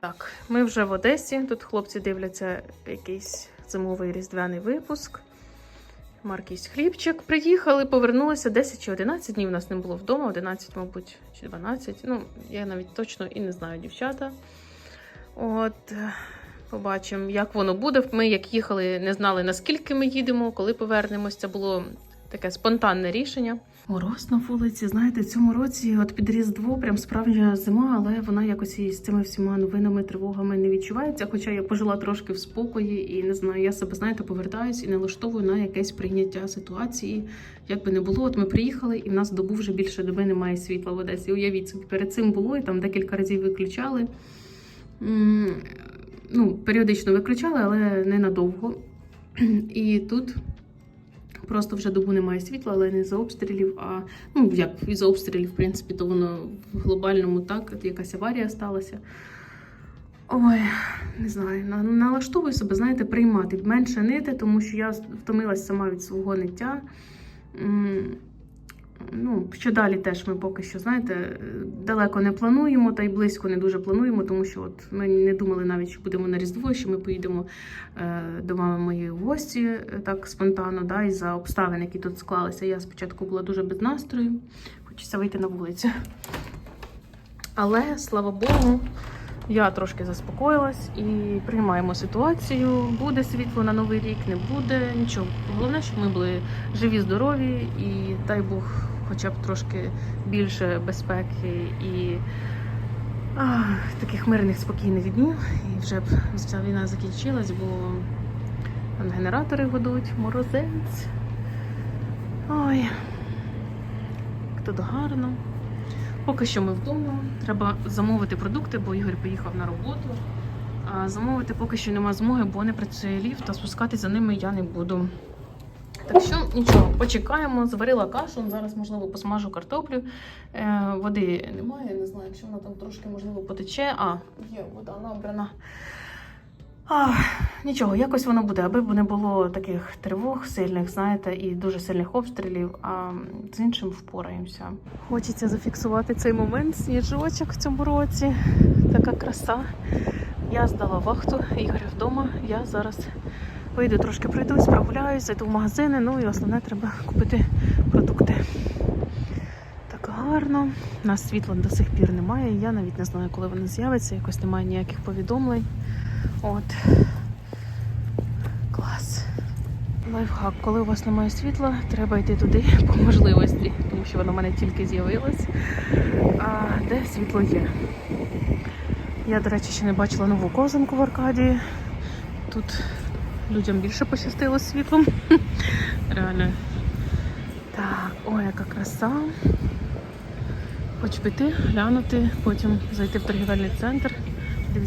Так, ми вже в Одесі. Тут хлопці дивляться якийсь зимовий різдвяний випуск. Маркийсь хлібчик. Приїхали, повернулися 10 чи 11 днів. У нас не було вдома, 11, мабуть, чи 12. Ну, я навіть точно і не знаю, дівчата. От, побачимо, як воно буде. Ми, як їхали, не знали, наскільки ми їдемо, коли повернемось. Це було таке спонтанне рішення. Мороз на вулиці, знаєте, в цьому році от під Різдво прям справжня зима, але вона якось і з цими всіма новинами, тривогами не відчувається. Хоча я пожила трошки в спокої і не знаю, я себе знаєте, повертаюсь і налаштовую на якесь прийняття ситуації. Як би не було, от ми приїхали, і в нас добу вже більше доби немає світла в Одесі. Уявіть собі, перед цим було і там декілька разів виключали. Ну, періодично виключали, але ненадовго. І тут просто вже добу немає світла, але не за обстрілів. А ну як із обстрілів, в принципі, то воно в глобальному так, якась аварія сталася. Ой, не знаю, налаштовую себе, знаєте, приймати менше нити, тому що я втомилась сама від свого ниття. Ну, що далі теж ми поки що, знаєте, далеко не плануємо, та й близько не дуже плануємо, тому що от ми не думали навіть, що будемо на Різдво, що ми поїдемо е, до мами моєї гості е, так спонтанно, да, і за обставин, які тут склалися. Я спочатку була дуже без настрою, хочеться вийти на вулицю. Але, слава Богу, я трошки заспокоїлась і приймаємо ситуацію. Буде світло на новий рік, не буде нічого. Головне, щоб ми були живі, здорові, і дай Бог, хоча б трошки більше безпеки і а, таких мирних, спокійних днів. І вже б ця війна закінчилась, бо там генератори годуть, морозець. Ой, тут гарно. Поки що ми вдома. Треба замовити продукти, бо Ігор поїхав на роботу. А замовити поки що нема змоги, бо не працює ліфт, а спускати за ними я не буду. Так що нічого, почекаємо. зварила кашу. Зараз, можливо, посмажу картоплю. Е, води немає, не знаю, якщо вона там трошки можливо потече. А, є вода набрана. А, нічого, якось воно буде, аби не було таких тривог сильних, знаєте, і дуже сильних обстрілів, а з іншим впораємося. Хочеться зафіксувати цей момент, сніжочок в цьому році. Така краса. Я здала вахту, Ігор вдома. Я зараз вийду трошки пройдусь, прогуляюсь, зайду в магазини. Ну і основне треба купити продукти. Так гарно. У нас світла до сих пір немає. Я навіть не знаю, коли воно з'явиться. Якось немає ніяких повідомлень. От. Клас. Лайфхак, коли у вас немає світла, треба йти туди по можливості, тому що воно в мене тільки з'явилось. А де світло є? Я, до речі, ще не бачила нову козинку в Аркадії. Тут людям більше пощастило з світлом. Реально. Так, ой, яка краса. Хоч піти, глянути, потім зайти в торгівельний центр.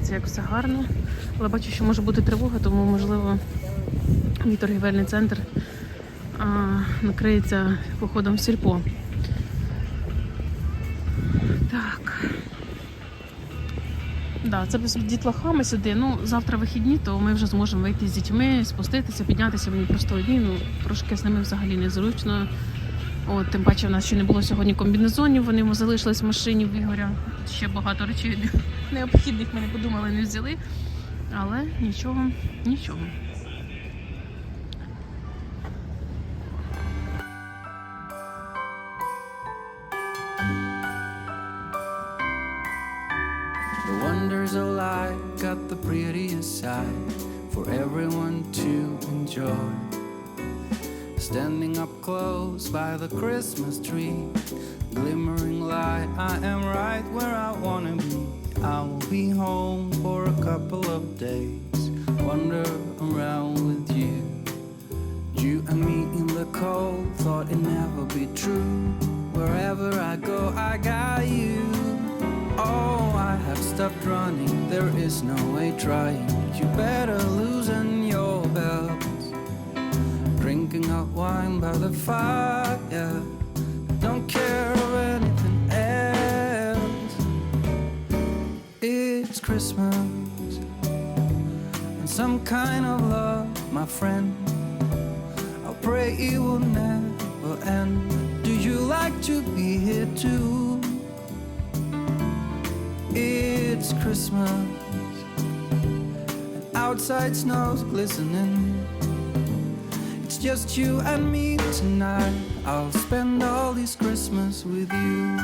Дивіться, як все гарно. Але бачу, що може бути тривога, тому можливо мій торгівельний центр а, накриється походом в сільпо. Так. Да, це без дітлахами сюди. Ну, завтра вихідні, то ми вже зможемо вийти з дітьми, спуститися, піднятися мені просто одні. Ну, трошки з ними взагалі незручно. От, тим паче, в нас ще не було сьогодні комбінезонів, вони йому залишились в машині в Ігоря. Ще багато речей необхідних ми не подумали, не взяли. Але нічого, нічого. Wonders of life got the prettiest side for everyone to enjoy. Standing up close by the Christmas tree, glimmering light, I am right where I wanna be. I will be home for a couple of days, wander around with you. You and me in the cold, thought it never be true. Wherever I go, I got you. Oh, I have stopped running, there is no way trying. You better loosen your belts. Drinking hot wine by the fire. Don't care of anything else. It's Christmas and some kind of love, my friend. I pray it will never end. Do you like to be here too? It's Christmas and outside snow's glistening. Just you and me tonight. I'll spend all this Christmas with you.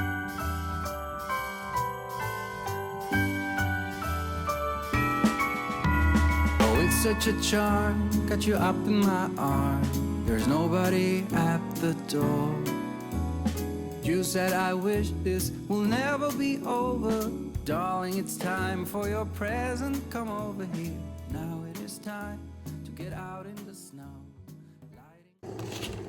Oh, it's such a charm, got you up in my arm. There's nobody at the door. You said, I wish this will never be over. Darling, it's time for your present. Come over here. Now it is time to get out in the snow. Thank you.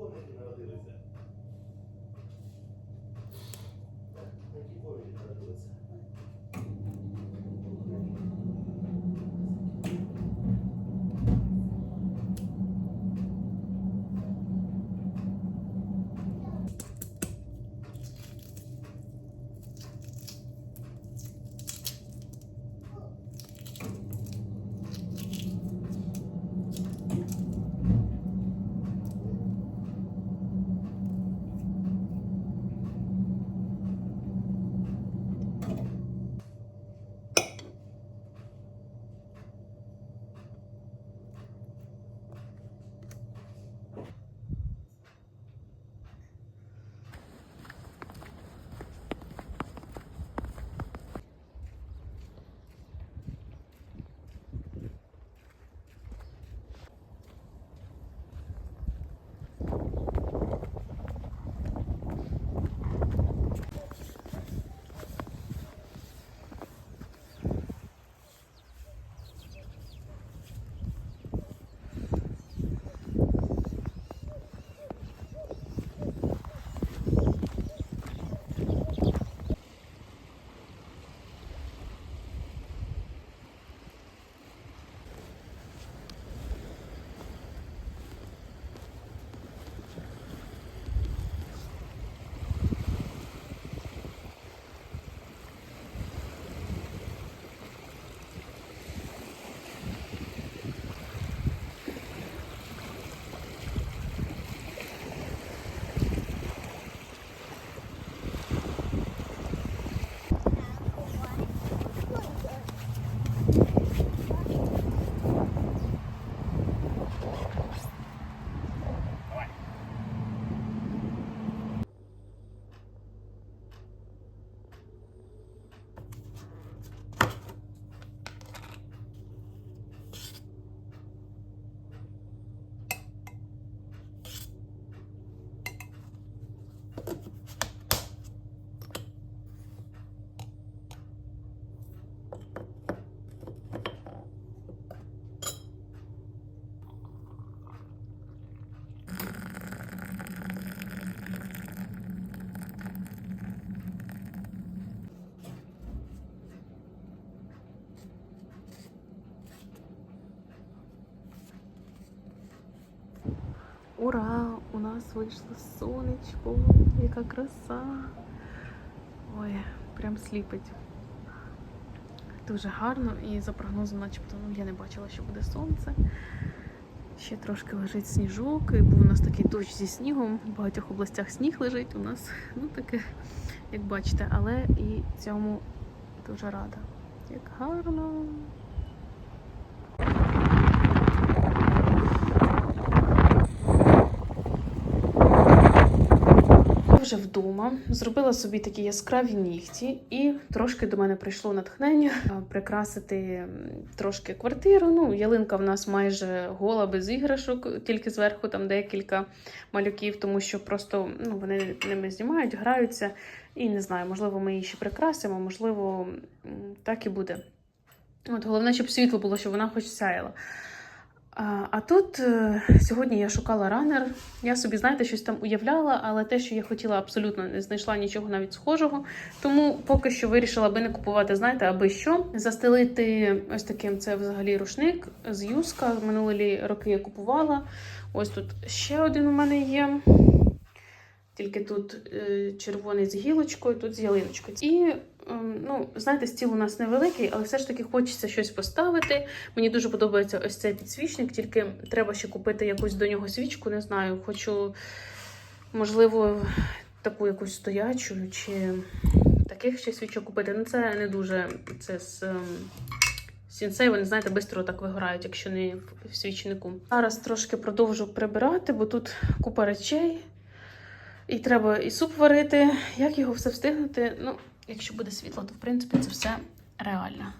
ponerlo. Ура! У нас вийшло сонечко, яка краса. Ой, прям сліпить. Дуже гарно і за прогнозом, начебто, ну, я не бачила, що буде сонце. Ще трошки лежить сніжок, і був у нас такий дощ зі снігом. В багатьох областях сніг лежить. У нас ну таке, як бачите, але і цьому дуже рада. Як гарно. Вже вдома, зробила собі такі яскраві нігті, і трошки до мене прийшло натхнення прикрасити трошки квартиру. Ну, ялинка в нас майже гола без іграшок, тільки зверху там декілька малюків, тому що просто ну, вони ними знімають, граються. І не знаю, можливо, ми її ще прикрасимо, можливо, так і буде. От головне, щоб світло було, щоб вона хоч сяяла. А, тут е, сьогодні я шукала ранер. Я собі, знаєте, щось там уявляла, але те, що я хотіла, абсолютно не знайшла нічого навіть схожого. Тому поки що вирішила би не купувати, знаєте, аби що. Застелити ось таким це взагалі рушник з юска. Минулі роки я купувала. Ось тут ще один у мене є. Тільки тут е, червоний з гілочкою, тут з ялиночкою. І ем, ну, знаєте, стіл у нас невеликий, але все ж таки хочеться щось поставити. Мені дуже подобається ось цей підсвічник, тільки треба ще купити якусь до нього свічку. Не знаю, хочу, можливо, таку якусь стоячу чи таких ще свічок купити. Ну, це не дуже це з. ем, Сінсей, вони, знаєте, швидко так вигорають, якщо не в свічнику. Зараз трошки продовжу прибирати, бо тут купа речей. І треба і суп варити. Як його все встигнути? Ну, якщо буде світло, то в принципі це все реально.